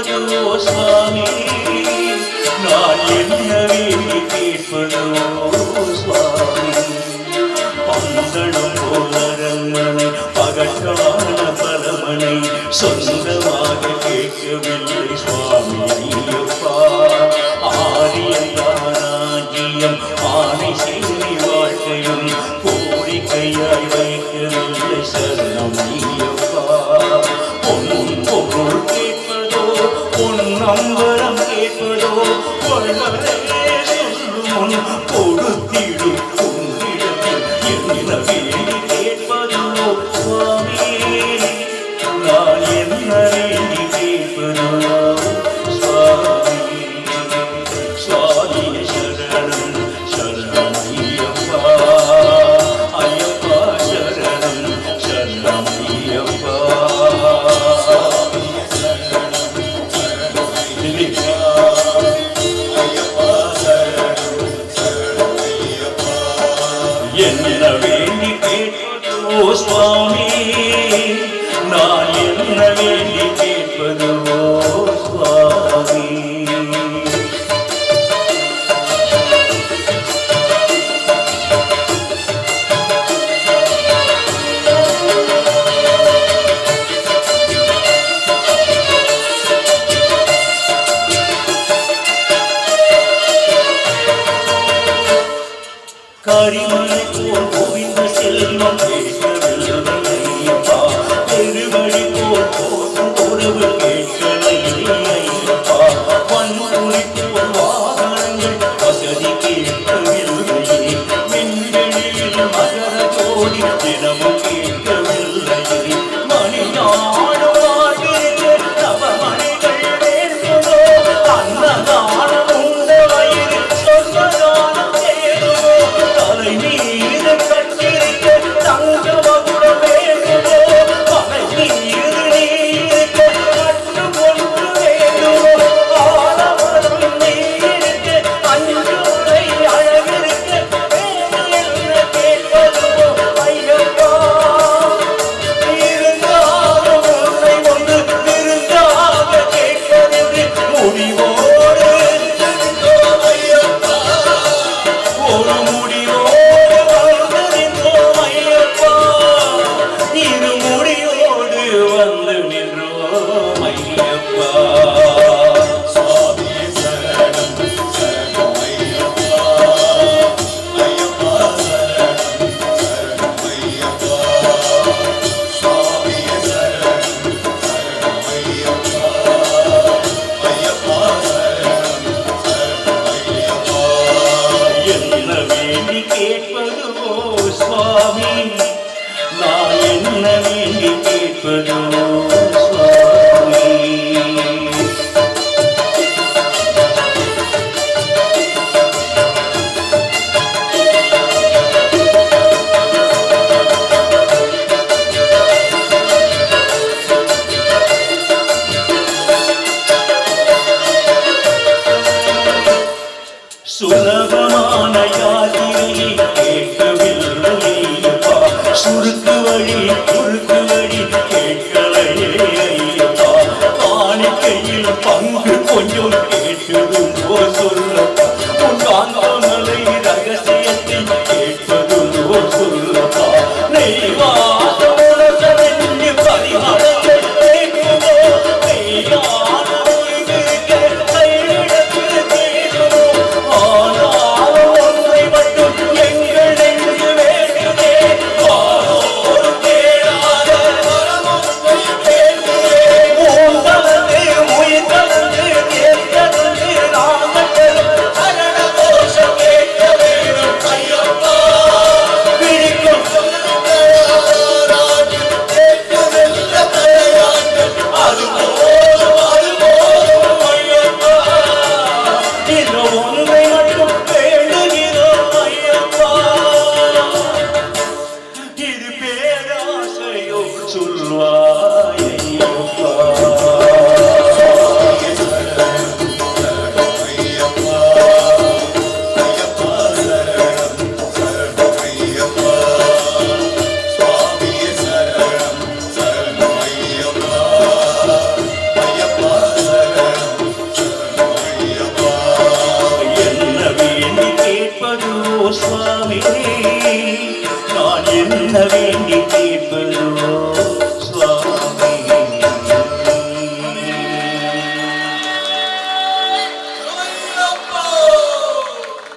கேட்பதோ சுவாமி நான் என்ன வேண்டி கேட்பதோ சுவாமி. பந்தனம் போலரங்கனை பகட்டான செய்தி வாழ்க்கையும் கோரிக்கையாய் করো என்ன வேண்டி கேட்பதோ சுவாமி? நான் என்ன வேண்டி கேட்பதோ? I'm get a move. amor. స్వామి నా ఎన్న వేడి కేపడో குறுக்கு வழி குறுக்கு வழி கேட்கலையே ஐயப்பா. காணிக்கையில் பங்கு கொஞ்சம் கேட்டதும் போது சுவாமி நான் என்ன வேண்டி கேட்பேன்?